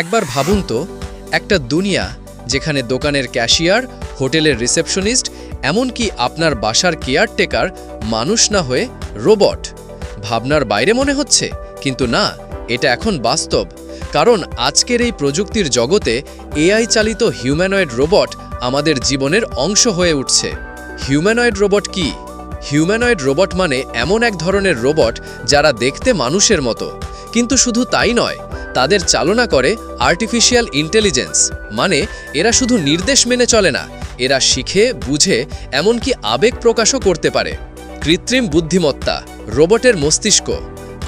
একবার ভাবুন তো, একটা দুনিয়া যেখানে দোকানের ক্যাশিয়ার, হোটেলের রিসেপশনিস্ট, এমনকি আপনার বাসার কেয়ারটেকার মানুষ না হয়ে রোবট। ভাবনার বাইরে মনে হচ্ছে, কিন্তু না, এটা এখন বাস্তব। কারণ আজকের এই প্রযুক্তির জগতে এআই চালিত হিউম্যানয়েড রোবট আমাদের জীবনের অংশ হয়ে উঠছে। হিউম্যানয়েড রোবট কি? হিউম্যানয়েড রোবট মানে এমন এক ধরনের রোবট যারা দেখতে মানুষের মতো। কিন্তু শুধু তাই নয় তাদের চালনা করে আর্টিফিশিয়াল ইন্টেলিজেন্স মানে এরা শুধু নির্দেশ মেনে চলে না, এরা শিখে, বুঝে, এমনকি আবেগ প্রকাশও করতে পারে। কৃত্রিম বুদ্ধিমত্তা, রোবটের মস্তিষ্ক,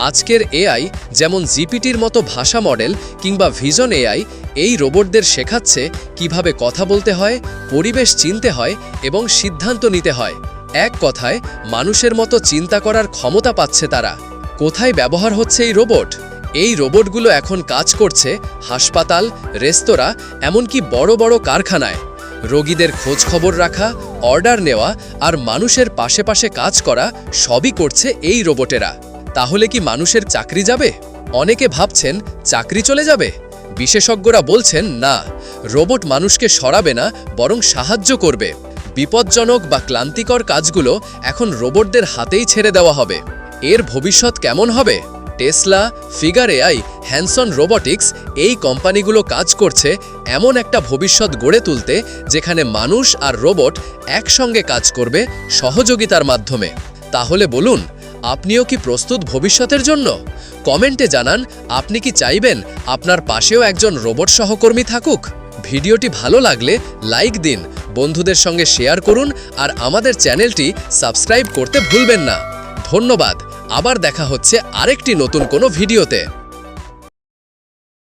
আজকের এআই যেমন জিপিটির মতো ভাষা মডেল কিংবা ভিজন এআই, এই রোবটদের শেখাচ্ছে কীভাবে কথা বলতে হয়, পরিবেশ চিনতে হয় এবং সিদ্ধান্ত নিতে হয়। এক কথায়, মানুষের মতো চিন্তা করার ক্ষমতা পাচ্ছে তারা। কোথায় ব্যবহার হচ্ছে এই রোবট? এই রোবটগুলো এখন কাজ করছে হাসপাতাল, রেস্তোরাঁ, এমনকি বড় বড় কারখানায়। রোগীদের খোঁজ খবর রাখা, অর্ডার নেওয়া আর মানুষের পাশে পাশে কাজ করা সবই করছে এই রোবটেরা। তাহলে কি মানুষের চাকরি যাবে? অনেকে ভাবছেন চাকরি চলে যাবে। বিশেষজ্ঞরা বলছেন, না, রোবট মানুষকে সরাবে না, বরং সাহায্য করবে। বিপজ্জনক বা ক্লান্তিকর কাজগুলো এখন রোবটদের হাতেই ছেড়ে দেওয়া হবে। এর ভবিষ্যৎ কেমন হবে? Tesla, figure AI, Hanson robotics এই কোম্পানিগুলো কাজ করছে এমন একটা ভবিষ্যৎ গড়ে তুলতে যেখানে মানুষ আর রোবট একসঙ্গে কাজ করবে সহযোগিতার মাধ্যমে। তাহলে বলুন, আপনিও কি প্রস্তুত ভবিষ্যতের জন্য? কমেন্টে জানান, আপনি কি চাইবেন আপনার পাশেও একজন রোবট সহকর্মী থাকুক? ভিডিওটি ভালো লাগলে লাইক দিন, বন্ধুদের সঙ্গে শেয়ার করুন আর আমাদের চ্যানেলটি সাবস্ক্রাইব করতে ভুলবেন না। ধন্যবাদ। আবার দেখা হচ্ছে আরেকটি নতুন কোনো ভিডিওতে।